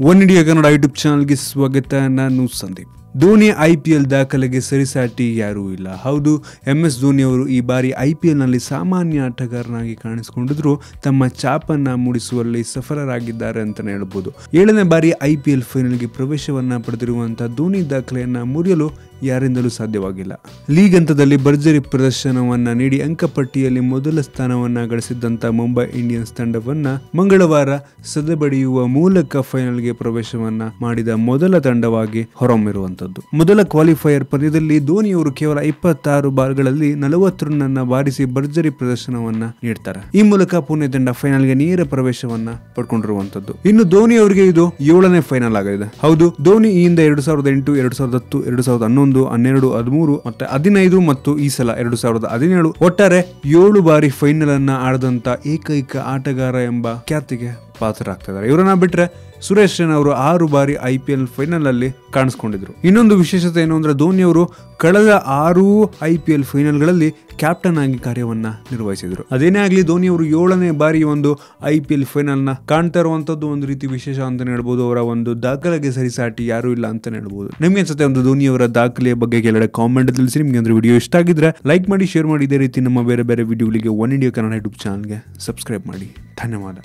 One India Kannada YouTube ಚಾನಲ್ಗೆ ಸ್ವಾಗತ. ನಾನು Sandeep. Dhoni I P L ದಾಖಲೆಗೆ ಸರಿಸಾಟಿ ಯಾರೂ ಇಲ್ಲ. ಹೌದು, ಎಂ ಎಸ್ ಧೋನಿ ಅವರು ಈ ಬಾರಿ ಐ ಪಿ ಎಲ್ನಲ್ಲಿ ಸಾಮಾನ್ಯ ಆಟಗಾರನಾಗಿ ಕಾಣಿಸಿಕೊಂಡಿದ್ರು. ತಮ್ಮ ಚಾಪನ್ನ ಮೂಡಿಸುವಲ್ಲಿ ಸಫಲರಾಗಿದ್ದಾರೆ ಅಂತಲೇ ಹೇಳ್ಬೋದು. ಏಳನೇ ಬಾರಿ ಐ ಪಿ ಎಲ್ ಫೈನಲ್ಗೆ ಪ್ರವೇಶವನ್ನ ಪಡೆದಿರುವಂಥ ಧೋನಿ ದಾಖಲೆಯನ್ನ ಮುರಿಯಲು ಯಾರಿಂದಲೂ ಸಾಧ್ಯವಾಗಿಲ್ಲ. ಲೀಗ್ ಹಂತದಲ್ಲಿ ಭರ್ಜರಿ ಪ್ರದರ್ಶನವನ್ನು ನೀಡಿ ಅಂಕಪಟ್ಟಿಯಲ್ಲಿ ಮೊದಲ ಸ್ಥಾನವನ್ನ ಗಳಿಸಿದ್ದಂಥ ಮುಂಬೈ ಇಂಡಿಯನ್ಸ್ ತಂಡವನ್ನ ಮಂಗಳವಾರ ಸದೆಬಡಿಯುವ ಮೂಲಕ ಫೈನಲ್ಗೆ ಪ್ರವೇಶವನ್ನ ಮಾಡಿದ ಮೊದಲ ತಂಡವಾಗಿ ಮೊದಲ ಕ್ವಾಲಿಫೈಯರ್ ಪಂದ್ಯದಲ್ಲಿ ಧೋನಿಯವರು ಕೇವಲ ಇಪ್ಪತ್ತಾರು ಬಾಲ್ಗಳಲ್ಲಿ ನಲವತ್ತು ರನ್ ಬಾರಿಸಿ ಭರ್ಜರಿ ಪ್ರದರ್ಶನವನ್ನ ನೀಡ್ತಾರೆ. ಈ ಮೂಲಕ ಪುಣೆ ತಂಡ ಫೈನಲ್ಗೆ ನೇರ ಪ್ರವೇಶವನ್ನ ಪಡ್ಕೊಂಡಿರುವಂತದ್ದು ಇನ್ನು ಧೋನಿ ಅವರಿಗೆ ಇದು ಏಳನೇ ಫೈನಲ್ ಆಗಿದೆ ಹೌದು, ಧೋನಿ ಈ ಹಿಂದೆ ಎರಡು ಸಾವಿರದ ಎಂಟು ಎರಡು ಸಾವಿರದ ಹತ್ತು ಎರಡು ಸಾವಿರದ ಹನ್ನೊಂದು, ಹನ್ನೆರಡು, ಹದಿಮೂರು ಮತ್ತೆ ಹದಿನೈದು ಮತ್ತು ಈ ಸಲ ಎರಡು ಸಾವಿರದ ಹದಿನೇಳು ಒಟ್ಟಾರೆ ಏಳು ಬಾರಿ ಫೈನಲ್ ಅನ್ನ ಆಡದಂತ ಏಕೈಕ ಆಟಗಾರ ಎಂಬ ಖ್ಯಾತಿಗೆ ಪಾತ್ರರಾಗ್ತಿದ್ದಾರೆ. ಇವರನ್ನ ಬಿಟ್ರೆ ಸುರೇಶ್ ರೈನಾ ಅವರು ಆರು ಬಾರಿ ಐ ಪಿ ಎಲ್ ಫೈನಲ್ ಅಲ್ಲಿ ಕಾಣಿಸ್ಕೊಂಡಿದ್ರು. ಇನ್ನೊಂದು ವಿಶೇಷತೆ ಏನು ಅಂದ್ರೆ ಧೋನಿ ಅವರು ಕಳೆದ ಆರು ಐ ಪಿ ಎಲ್ ಫೈನಲ್ಗಳಲ್ಲಿ ಕ್ಯಾಪ್ಟನ್ ಆಗಿ ಕಾರ್ಯವನ್ನ ನಿರ್ವಹಿಸಿದ್ರು. ಅದೇನೇ ಆಗಲಿ ಧೋನಿ ಅವರು ಏಳನೇ ಬಾರಿ ಒಂದು ಐ ಪಿ ಎಲ್ ಫೈನಲ್ನ ಕಾಣ್ತಾ ಇರುವಂತದ್ದು ಒಂದು ರೀತಿ ವಿಶೇಷ ಅಂತ ಹೇಳ್ಬೋದು. ಅವರ ಒಂದು ದಾಖಲೆಗೆ ಸರಿಸಾಟಿ ಯಾರು ಇಲ್ಲ ಅಂತ ಹೇಳ್ಬೋದು. ನಿಮ್ಗೆ ಅನ್ಸುತ್ತೆ ಒಂದು ಧೋನಿ ಅವರ ದಾಖಲೆಯ ಬಗ್ಗೆ ಕೆಳಗಡೆ ಕಾಮೆಂಟ್ ತಿಳಿಸಿ. ನಿಮ್ಗೆ ಅಂದ್ರೆ ವಿಡಿಯೋ ಇಷ್ಟ ಆಗಿದ್ರೆ ಲೈಕ್ ಮಾಡಿ ಶೇರ್ ಮಾಡಿ. ಇದೇ ರೀತಿ ನಮ್ಮ ಬೇರೆ ಬೇರೆ ವಿಡಿಯೋಗಳಿಗೆ ಒನ್ ಇಂಡಿಯಾ ಕನ್ನಡ ಯೂಟ್ಯೂಬ್ ಚಾನಲ್ಗೆ ಸಬ್ಸ್ಕ್ರೈಬ್ ಮಾಡಿ. ಧನ್ಯವಾದ.